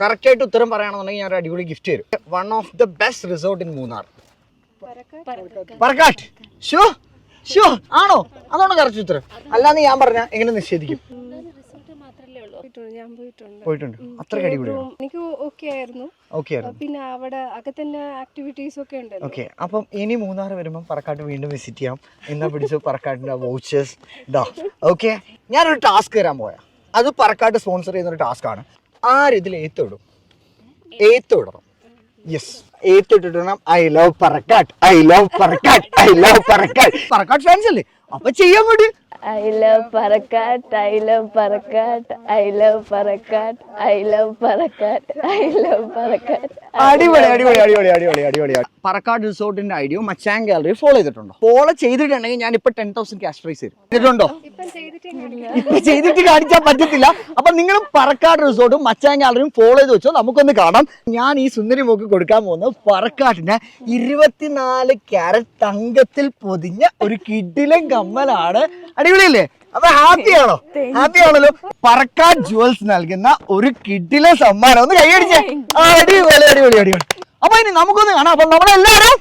Correct ആയിട്ട് ഉത്തരം പറയുകയാണെന്നുണ്ടെങ്കിൽ ഞാൻ ഒരു അടിപൊളി ഗിഫ്റ്റ് തരും. One of the best resort in Munnar. Parakkat show show ആണോ? അതാണ് കറക്റ്റ് ഉത്തരം. അല്ലാന്ന് ഞാൻ പറഞ്ഞ എങ്ങനെ നിഷേധിക്കും? പോയിട്ടുണ്ട്. അത്ര എനിക്ക് ആയിരുന്നു. ഓക്കെ ആയിരുന്നു. പിന്നെ അവിടെ അകത്തന്നെ ആക്ടിവിറ്റീസ് ഒക്കെ ഉണ്ട് ഓക്കെ അപ്പം ഇനി മൂന്നാർ വരുമ്പോൾ പറക്കാട്ട് വീണ്ടും വിസിറ്റ് ചെയ്യാം. എന്നാ പിടിച്ചു പറക്കാട്ടിന്റെ വൗച്ചേഴ്സ് ഇതാ ഓക്കെ ഞാനൊരു ടാസ്ക് തരാൻ പോയാ അത് പറക്കാട്ട് സ്പോൺസർ ചെയ്യുന്ന ഒരു ടാസ്ക് ആണ്. ആരിതിൽ ഏത്തോടും ഏത്തോടണം yes ഏത്തിട്ടിടണം I love Parakkat I love Parakkat I love Parakkat Parakkat fans അല്ലേ? അപ്പൊ ചെയ്യാൻ വേണ്ടി. I love Parakkat I love Parakkat I love Parakkat I love Parakkat I love Parakkat അടിപൊളി അടിപൊളി അടിപൊളി അടിപൊളി അടിപൊളി. പറക്കാട് റിസോർട്ടിന്റെ ഐഡിയോ മച്ചാൻ ഗാലറി ഫോളോ ചെയ്തിട്ടുണ്ടോ? ഫോളോ ചെയ്തിട്ടുണ്ടെങ്കിൽ ഞാൻ ഇപ്പൊ ടെൻ തൗസൻഡ് ക്യാഷ് പ്രൈസ് ചെയ്തിട്ടുണ്ടോ? ഇപ്പം ചെയ്തിട്ട് ഇപ്പൊ ചെയ്തിട്ട് കാണിച്ചാൽ പറ്റത്തില്ല. അപ്പൊ നിങ്ങളും പറക്കാട് റിസോർട്ടും മച്ചാൻ ഗാലറിയും ഫോളോ ചെയ്ത് വെച്ചോ. നമുക്കൊന്ന് കാണാം. ഞാൻ ഈ സുന്ദരി മോക്ക് കൊടുക്കാൻ പോകുന്നത് പറക്കാട്ടിന് ഇരുപത്തിനാല് ക്യാരറ്റ് തങ്കത്തിൽ പൊതിഞ്ഞ ഒരു കിഡിലൻ കമ്മലാണ്. അടിപൊളിയല്ലേ? അപ്പൊ ഹാപ്പി ആണോ? ഹാപ്പി ആണല്ലോ. പറക്കാട് ജുവൽസ് നൽകുന്ന ഒരു കിഡിലെ സമ്മാനം. ഒന്ന് കൈയടിച്ചേ അടിപൊളി അടിപൊളി അടിപൊളി. അപ്പൊ ഇനി നമുക്കൊന്ന് കാണാം. അപ്പൊ നമ്മളെല്ലാരും